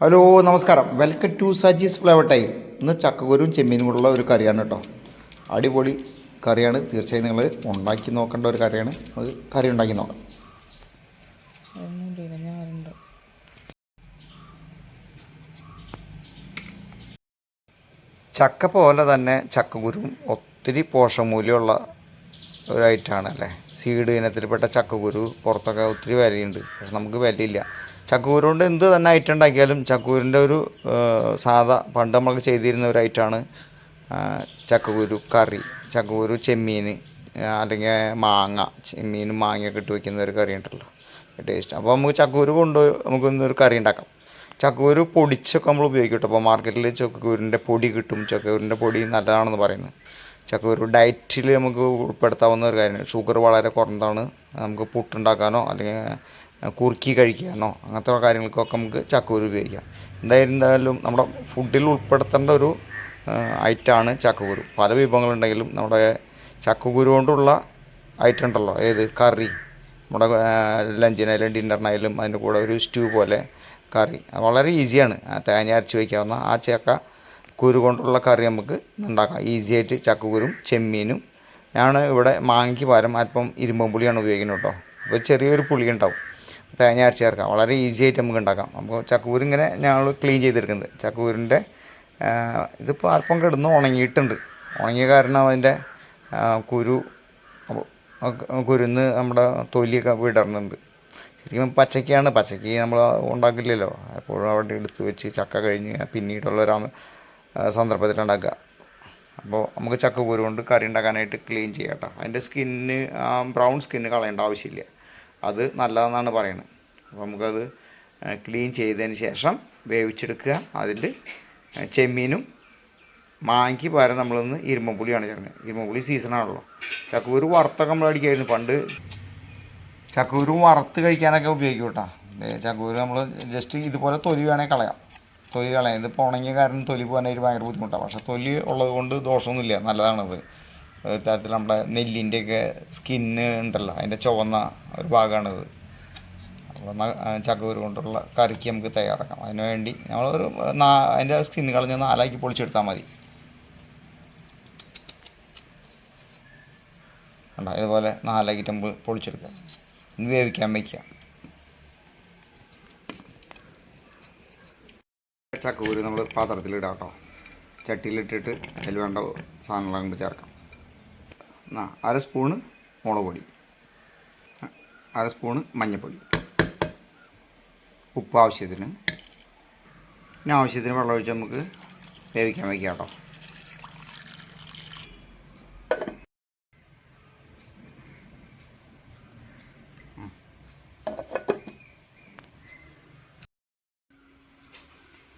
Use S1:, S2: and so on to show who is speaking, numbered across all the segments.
S1: Hello നമസ്കാരം. Welcome to Sajis flavour time ഇന്ന് ചക്കക്കുരും ചെമ്മീനും കൂടെയുള്ള ഒരു കറിയാണ് കേട്ടോ. അടിപൊളി കറിയാണ്. തീർച്ചയായും നിങ്ങൾ ഉണ്ടാക്കി നോക്കേണ്ട ഒരു കറിയാണ്. അത് കറി ഉണ്ടാക്കി നോക്കാം. ചക്ക പോലെ തന്നെ ചക്കക്കുരും ഒത്തിരി പോഷകമൂല്യമുള്ള ഒരു ഐറ്റമാണ് അല്ലേ സീഡ് ഇനത്തിൽപ്പെട്ട ചക്കക്കുരു പുറത്തൊക്കെ ഒത്തിരി വിലയുണ്ട്. പക്ഷെ നമുക്ക് വിലയില്ല. ചക്കക്കുരു കൊണ്ട് എന്ത് തന്നെ ഐറ്റം ഉണ്ടാക്കിയാലും ചക്കൂരിന്റെ ഒരു സാധാ പണ്ട് നമ്മൾ ചെയ്തിരുന്ന ഒരു ഐറ്റമാണ് ചക്കക്കുരു കറി ചക്കക്കുരു ചെമ്മീൻ അല്ലെങ്കിൽ മാങ്ങ ചെമ്മീനും മാങ്ങയൊക്കെ ഇട്ട് വയ്ക്കുന്ന ഒരു കറി ഉണ്ടല്ലോ ടേസ്റ്റ് അപ്പോൾ നമുക്ക് ചക്കൂര് കൊണ്ട് നമുക്ക് ഇന്നൊരു കറി ഉണ്ടാക്കാം. ചക്കൂര് പൊടിച്ചൊക്കെ നമ്മൾ ഉപയോഗിക്കും കേട്ടോ. അപ്പോൾ മാർക്കറ്റിൽ ചക്കൂരിന്റെ പൊടി കിട്ടും ചക്കൂരിന്റെ പൊടി നല്ലതാണെന്ന് പറയുന്നു. ചക്കക്കുരു ഡയറ്റിൽ നമുക്ക് ഉൾപ്പെടുത്താവുന്ന ഒരു കാര്യമാണ്. ഷുഗർ വളരെ കുറഞ്ഞതാണ്. നമുക്ക് പുട്ടുണ്ടാക്കാനോ അല്ലെങ്കിൽ കുറുക്കി കഴിക്കാനോ അങ്ങനത്തെ കാര്യങ്ങൾക്കൊക്കെ നമുക്ക് ചക്കക്കുരു ഉപയോഗിക്കാം. എന്തായിരുന്നാലും നമ്മുടെ ഫുഡിൽ ഉൾപ്പെടുത്തേണ്ട ഒരു ഐറ്റമാണ് ചക്കക്കുരു. പല വിഭവങ്ങളുണ്ടെങ്കിലും നമ്മുടെ ചക്കക്കുരു കൊണ്ടുള്ള ഐറ്റം ഉണ്ടല്ലോ. ഏത്? കറി. നമ്മുടെ ലഞ്ചിനായാലും ഡിന്നറിനായാലും അതിന്റെ കൂടെ ഒരു സ്റ്റൂ പോലെ കറി. വളരെ ഈസിയാണ് തേങ്ങ അരച്ച് വയ്ക്കാവുന്ന ആ ചക്ക കുരു കൊണ്ടുള്ള കറി നമുക്ക് ഉണ്ടാക്കാം. ഈസി ആയിട്ട് ചക്കക്കുരും ചെമ്മീനും ഞാൻ ഇവിടെ മാങ്ങയ്ക്ക് പകരം അല്പം ഇരുമ്പം പുളിയാണ് ഉപയോഗിക്കുന്നത് കേട്ടോ. അപ്പോൾ ചെറിയൊരു പുളി ഉണ്ടാവും തേങ്ങ അരച്ച് ചേർക്കാം. വളരെ ഈസി ആയിട്ട് നമുക്ക് ഉണ്ടാക്കാം. അപ്പോൾ ചക്കൂരിങ്ങനെ ഞങ്ങൾ ക്ലീൻ ചെയ്തെടുക്കുന്നത് ചക്കൂരിന്റെ ഇതിപ്പോൾ അല്പം കിടന്ന് ഉണങ്ങിയിട്ടുണ്ട്. ഉണങ്ങിയ കാരണം അതിന്റെ കുരു കുരുന്ന് നമ്മുടെ തൊലിയൊക്കെ വിടർന്നുണ്ട്. ശരിക്കും പച്ചക്കാണ് പച്ചക്ക് നമ്മൾ ഉണ്ടാക്കില്ലല്ലോ. എപ്പോഴും അവിടെ എടുത്ത് വെച്ച് ചക്ക കഴിഞ്ഞ് പിന്നീടുള്ള ഒരു സന്ദർഭത്തിൽ ഉണ്ടാക്കുക. അപ്പോൾ നമുക്ക് ചക്ക കുരു കൊണ്ട് കറി ഉണ്ടാക്കാനായിട്ട് ക്ലീൻ ചെയ്യാം കേട്ടോ. അതിന്റെ സ്കിന്ന് ബ്രൗൺ സ്കിന്ന് കളയേണ്ട ആവശ്യമില്ല. അത് നല്ലതെന്നാണ് പറയുന്നത്. അപ്പോൾ നമുക്കത് ക്ലീൻ ചെയ്തതിന് ശേഷം വേവിച്ചെടുക്കുക. അതിൽ ചെമ്മീനും മാങ്ങയ്ക്ക് പകരം നമ്മളൊന്ന് ഇരുമ്പുളിയാണ് ചേർക്കുന്നത്. ഇരുമ്പുളി സീസണാണല്ലോ ചക്കൂരും വറുത്തൊക്കെ നമ്മൾ അടിക്കായിരുന്നു. പണ്ട് ചക്കൂരും വറുത്ത് കഴിക്കാനൊക്കെ ഉപയോഗിക്കും കേട്ടോ. ചക്കൂര് നമ്മൾ ജസ്റ്റ് ഇതുപോലെ തൊലി വേണേൽ കളയാം. തൊലി കളയാം. ഇതിപ്പോൾ ഉണങ്ങിയ കാരണം തൊലി പോകാനായിട്ട് ഭയങ്കര ബുദ്ധിമുട്ടാണ്. പക്ഷേ തൊലി ഉള്ളത് കൊണ്ട് ദോഷമൊന്നുമില്ല. നല്ലതാണത്. ഒരു തരത്തിൽ നമ്മുടെ നെല്ലിന്റെയൊക്കെ സ്കിന്ന് ഉണ്ടല്ലോ അതിന്റെ ചുവന്ന ഒരു ഭാഗമാണിത്. അപ്പോൾ ആ കൊണ്ടുള്ള കറിക്ക് നമുക്ക് തയ്യാറാക്കാം. അതിന് വേണ്ടി നമ്മളൊരു നാ അതിന്റെ സ്കിന്ന് കളഞ്ഞ് നാലാക്കി പൊളിച്ചെടുത്താൽ മതി. കണ്ടോ? ഇതുപോലെ നാലാക്കിയിട്ട് നമുക്ക് പൊളിച്ചെടുക്കാം. ഇന്ന് വേവിക്കാൻ വയ്ക്കുക ചക്കൂര് നമ്മൾ പാത്രത്തിലിടാം കേട്ടോ. ചട്ടിയിലിട്ടിട്ട് അതിൽ വേണ്ട സാധനങ്ങൾ കൊണ്ട് ചേർക്കാം. അര സ്പൂണ് മുളക് പൊടി. അര സ്പൂണ് മഞ്ഞൾപ്പൊടി ഉപ്പ് ആവശ്യത്തിന്. പിന്നെ ആവശ്യത്തിന് വെള്ളം ഒഴിച്ച് നമുക്ക് വേവിക്കാൻ വയ്ക്കാം കേട്ടോ.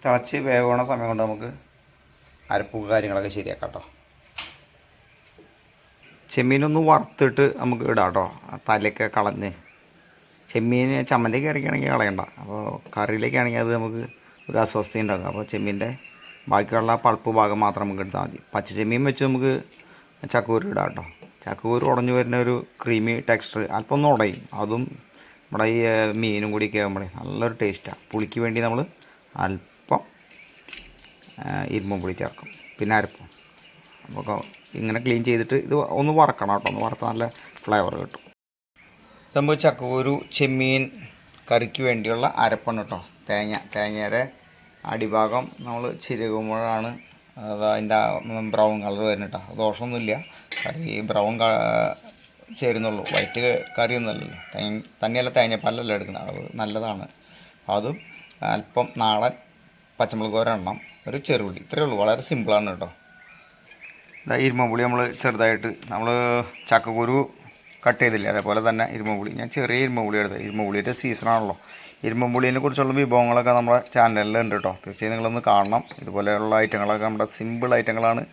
S1: തിളച്ച് വേവണ സമയം കൊണ്ട് നമുക്ക് അരപ്പ് കാര്യങ്ങളൊക്കെ ശരിയാക്കാം കേട്ടോ. ചെമ്മീനൊന്ന് വറുത്തിട്ട് നമുക്ക് ഇടാം കേട്ടോ തലയൊക്കെ കളഞ്ഞ്. ചെമ്മീൻ ചമ്മന്തിക്ക് ഇറക്കുകയാണെങ്കിൽ കളയണ്ട. അപ്പോൾ കറിയിലേക്കാണെങ്കിൽ അത് നമുക്ക് ഒരു അസ്വസ്ഥ ഉണ്ടാക്കും അപ്പോൾ ചെമ്മീന്റെ ബാക്കിയുള്ള പൾപ്പ് ഭാഗം മാത്രം നമുക്ക് എടുത്താൽ മതി. പച്ച ചെമ്മീൻ വെച്ച് നമുക്ക് ചക്കൂര് ഇടാം കേട്ടോ. ചക്കൂര് ഉടഞ്ഞു വരുന്ന ഒരു ക്രീമി ടെക്സ്ചർ അല്പം ഒന്ന് ഉടയും. അതും നമ്മുടെ ഈ മീനും കൂടി ആകുമ്പോഴേ നല്ലൊരു ടേസ്റ്റാണ് പുളിക്ക് വേണ്ടി നമ്മൾ അല്പം ഇരുമ്പും പുളി ചേർക്കും. പിന്നെ അരപ്പും. അപ്പോൾ ഇങ്ങനെ ക്ലീൻ ചെയ്തിട്ട് ഇത് ഒന്ന് വറക്കണം കേട്ടോ. ഒന്ന് വറുത്താൽ നല്ല ഫ്ലേവർ കിട്ടും. നമുക്ക് ഒരു ചെമ്മീൻ കറിക്ക് വേണ്ടിയുള്ള അരപ്പണ് കേട്ടോ. തേങ്ങ തേങ്ങയുടെ അടിഭാഗം നമ്മൾ ചിരകുമ്പോഴാണ് അത് അതിന്റെ ബ്രൗൺ കളർ വരുന്നത് കേട്ടോ. ദോഷമൊന്നുമില്ല. കറി ബ്രൗൺ ചേരുന്നുള്ളൂ. വൈറ്റ് കറിയൊന്നുമല്ലല്ലോ തേങ്ങ തന്നെയല്ല തേങ്ങപ്പല്ലല്ല എടുക്കുന്നത്. അത് നല്ലതാണ്. അതും അല്പം നാളെ പച്ചമുളക് ഒരെണ്ണം ഒരു ചെറുപുളി ഇത്രയേ ഉള്ളൂ. വളരെ സിമ്പിളാണ് കേട്ടോ. ഇരുമ്പുളി നമ്മൾ ചെറുതായിട്ട് നമ്മൾ ചക്കക്കുരു കട്ട് ചെയ്തില്ലേ? അതേപോലെ തന്നെ ഇരുമ്പുളി ഞാൻ ചെറിയ ഇരുമ്പുളി എടുത്തത്. ഇരുമ്പുളിയുടെ സീസണാണല്ലോ ഇരുമ്പുളിനെ കുറിച്ചുള്ള വിഭവങ്ങളൊക്കെ നമ്മുടെ ചാനലിൽ ഉണ്ട് കേട്ടോ തീർച്ചയായും നിങ്ങളൊന്ന് കാണണം. ഇതുപോലെയുള്ള ഐറ്റങ്ങളൊക്കെ നമ്മുടെ സിമ്പിൾ ഐറ്റങ്ങളാണ്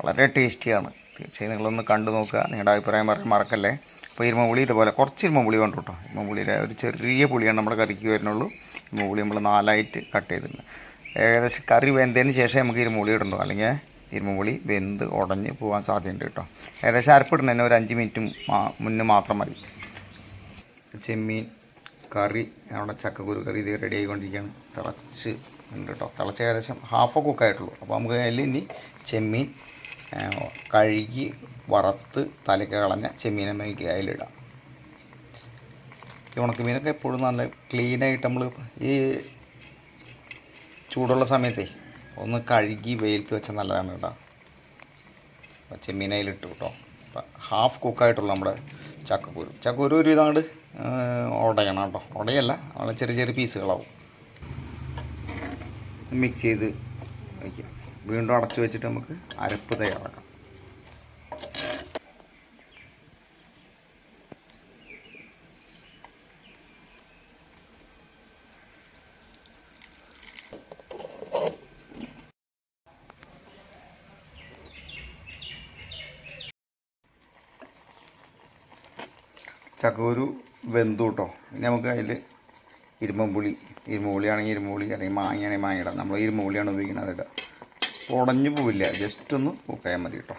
S1: വളരെ ടേസ്റ്റിയാണ് തീർച്ചയായും നിങ്ങളൊന്ന് കണ്ടു നോക്കുക. നിങ്ങളുടെ അഭിപ്രായം പറയാൻ മറക്കല്ലേ. അപ്പോൾ ഇരുമ്പുളി ഇതുപോലെ കുറച്ച് ഇരുമ്പുളി വേണ്ട കേട്ടോ ഇരുമ്പുളിയുടെ ഒരു ചെറിയ പുളിയാണ് നമ്മുടെ കറിക്ക് വരുന്നുള്ളൂ. ഇരുമ്പുളി നമ്മൾ നാലായിട്ട് കട്ട് ചെയ്തിട്ടുണ്ട്. ഏകദേശം കറി വെന്തതിന് ശേഷം നമുക്ക് ഇരുമ്പുളി ഇടണ്ടോ അല്ലെങ്കിൽ ഇരുമ്പുളി വെന്ത് ഉടഞ്ഞ് പോകാൻ സാധ്യതയുണ്ട് കേട്ടോ. ഏകദേശം അരപ്പിടുന്നതിന് ഒരു അഞ്ച് മിനിറ്റ് മുന്നേ മാത്രം മതി. ചെമ്മീൻ കറി നമ്മുടെ ചക്കക്കുരു കറി ഇത് റെഡി ആയിക്കൊണ്ടിരിക്കുകയാണ്. തിളച്ച് ഉണ്ട് കേട്ടോ. തിളച്ച് ഏകദേശം ഹാഫ് കുക്ക് കുക്കായിട്ടുള്ളൂ അപ്പോൾ നമുക്ക് അതിൽ ഇനി ചെമ്മീൻ കഴുകി വറുത്ത് തലയ്ക്ക് കളഞ്ഞ ചെമ്മീനെ മേക്ക് അതിലിടാം. ഈ ഉണക്കമീനൊക്കെ എപ്പോഴും നല്ല ക്ലീനായിട്ട് നമ്മൾ ഈ ചൂടുള്ള സമയത്തേ ഒന്ന് കഴുകി വെയിലത്ത് വെച്ചാൽ നല്ലതാണ് കേട്ടോ. അതിലിട്ടു കേട്ടോ. ഹാഫ് കുക്കായിട്ടുള്ള നമ്മുടെ ചക്കക്കുരു. ചക്കക്കുരു ഒരു ഇതാണ്ട് ഉടയണം കേട്ടോ. ഉടയല്ല അവിടെ ചെറിയ ചെറിയ പീസുകളാവും. മിക്സ് ചെയ്ത് വയ്ക്കാം വീണ്ടും അടച്ചു വെച്ചിട്ട് നമുക്ക് അരപ്പ് തയ്യാറാക്കാം. ചക്കക്കുരു വെന്തു കേട്ടോ. ഇനി നമുക്ക് അതിൽ ഇരുമ്പുളി ഇരുമ്പുളി ആണെങ്കിൽ ഇരുമ്പുളി അല്ലെങ്കിൽ മാങ്ങയാണെങ്കിൽ മാങ്ങ ഇടാം. നമ്മൾ ഇരുമ്പുളിയാണ് ഉപയോഗിക്കുന്നത് അതിടുക ഉടഞ്ഞു പോവില്ല. ജസ്റ്റ് ഒന്ന് കുക്കായാൽ മതി കേട്ടോ.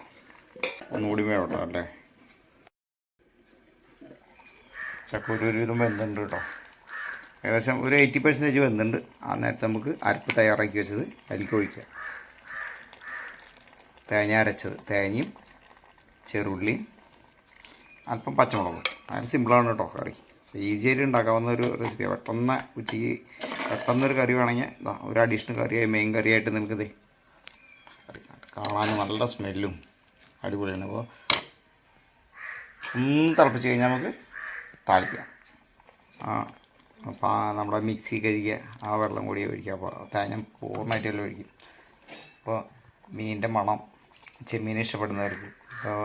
S1: ഒന്നുകൂടി വേവട്ടോ അല്ലേ? ചക്കൂരി ഒരുവിധം വെന്തുണ്ട് കേട്ടോ. ഏകദേശം ഒരു എയ്റ്റി പെർസെന്റേജ് വെന്തുണ്ട്. ആ നേരത്തെ നമുക്ക് അരപ്പ് തയ്യാറാക്കി വെച്ചത് അതിലേക്ക് ഒഴിക്കുക തേങ്ങ അരച്ചത്. തേങ്ങയും ചെറുള്ളിയും അല്പം പച്ചമുളകും. അത് സിമ്പിളാണ് കേട്ടോ കറി. ഈസി ആയിട്ട് ഉണ്ടാക്കാവുന്ന ഒരു റെസിപ്പിയാണ് പെട്ടെന്ന് ഉച്ചയ്ക്ക് പെട്ടെന്നൊരു കറി വേണമെങ്കിൽ ഇതാ ഒരു അഡീഷണൽ കറിയായി മെയിൻ കറിയായിട്ട് കറി കാണാൻ നല്ല സ്മെല്ലും അടിപൊളിയാണ്. അപ്പോൾ ഒന്ന് തിളപ്പിച്ച് കഴിഞ്ഞാൽ നമുക്ക് താളിക്കാം. ആ അപ്പോൾ നമ്മുടെ മിക്സി കഴുകിയ ആ വെള്ളം കൂടി ഒഴിക്കുക അപ്പോൾ തേങ്ങ പൂർണമായിട്ടും ഒഴിക്കും. അപ്പോൾ മീനിന്റെ മണം ചെമ്മീനെ ഇഷ്ടപ്പെടുന്നവർക്ക്. ഇപ്പോൾ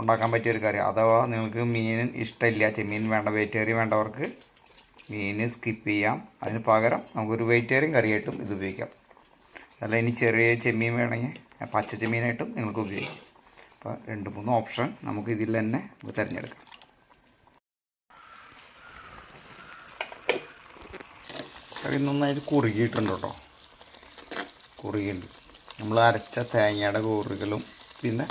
S1: ഉണ്ടാക്കാൻ പറ്റിയ ഒരു കറി അഥവാ നിങ്ങൾക്ക് മീൻ ഇഷ്ടമില്ല ചെമ്മീൻ വേണ്ട വെജിറ്റേറിയൻ വേണ്ടവർക്ക് മീൻ സ്കിപ്പ് ചെയ്യാം. അതിന് പകരം നമുക്കൊരു വെജിറ്റേറിയൻ കറിയായിട്ടും ഇത് ഉപയോഗിക്കാം. അല്ല ഇനി ചെറിയ ചെമ്മീൻ വേണമെങ്കിൽ പച്ച ചെമ്മീനായിട്ടും നിങ്ങൾക്ക് ഉപയോഗിക്കാം. അപ്പോൾ രണ്ട് മൂന്ന് ഓപ്ഷൻ നമുക്ക് ഇതിൽ തന്നെ തിരഞ്ഞെടുക്കാം. കറി നന്നായിട്ട് കുറുകിയിട്ടുണ്ട് കേട്ടോ. കുറുകിയുണ്ട് നമ്മൾ അരച്ച തേങ്ങയുടെ കൂറുകളും പിന്നെ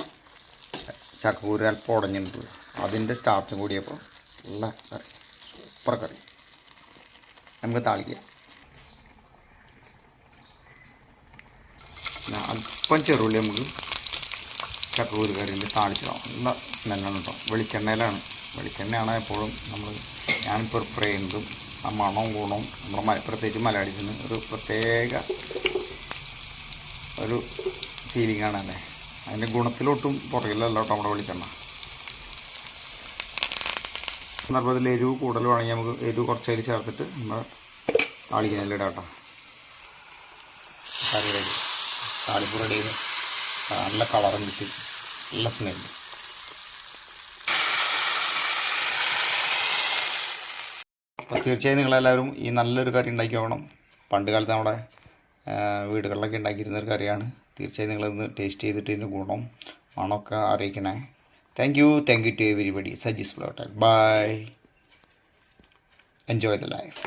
S1: ചക്കക്കൂര് അല്പം ഉടഞ്ഞിട്ടുണ്ട്. അതിന്റെ സ്റ്റാർട്ടും കൂടിയപ്പോൾ നല്ല കറി സൂപ്പർ കറി. നമുക്ക് താളിക്കാം. അല്പം ചെറുള്ളി നമുക്ക് ചക്കക്കൂര് കറിയിൽ താളിച്ചിടാം. നല്ല സ്മെല്ലാണ് കേട്ടോ വെളിച്ചെണ്ണയിലാണ്. വെളിച്ചെണ്ണയാണ് എപ്പോഴും നമ്മൾ ഞാൻ പ്രിഫർ ചെയ്യുന്നതും ആ മണവും ഗുണവും നമ്മുടെ പ്രത്യേകിച്ച് മലയാളീസിന് ഒരു പ്രത്യേക ഒരു ഫീലിംഗ് ആണ് അല്ലേ? അതിന്റെ ഗുണത്തിലൊട്ടും പുറകിലല്ല കേട്ടോ നമ്മുടെ വെളിച്ചെണ്ണ. സന്ദർഭത്തിൽ എരിവ് കൂടുതൽ വേണമെങ്കിൽ നമുക്ക് എരിവ് കുറച്ച് അതിൽ ചേർത്തിട്ട് നമ്മൾ താളിക്കുന്നതിലിടാം കേട്ടോ. കറി റെഡി ചെയ്ത് നല്ല കളറും കിട്ടി. നല്ല സ്മെല്ല് അപ്പോൾ തീർച്ചയായും നിങ്ങളെല്ലാവരും ഈ നല്ലൊരു കറി ഉണ്ടാക്കി പോകണം പണ്ട് കാലത്ത് നമ്മുടെ വീടുകളിലൊക്കെ ഉണ്ടാക്കിയിരുന്നൊരു കറിയാണ്. തീർച്ചയായും നിങ്ങളൊന്ന് ടേസ്റ്റ് ചെയ്തിട്ട് ഇതിന്റെ ഗുണം മണമൊക്കെ അറിയിക്കണേ. Thank you thank you to everybody Sajis ഫ്ലോട്ടൽ bye enjoy the life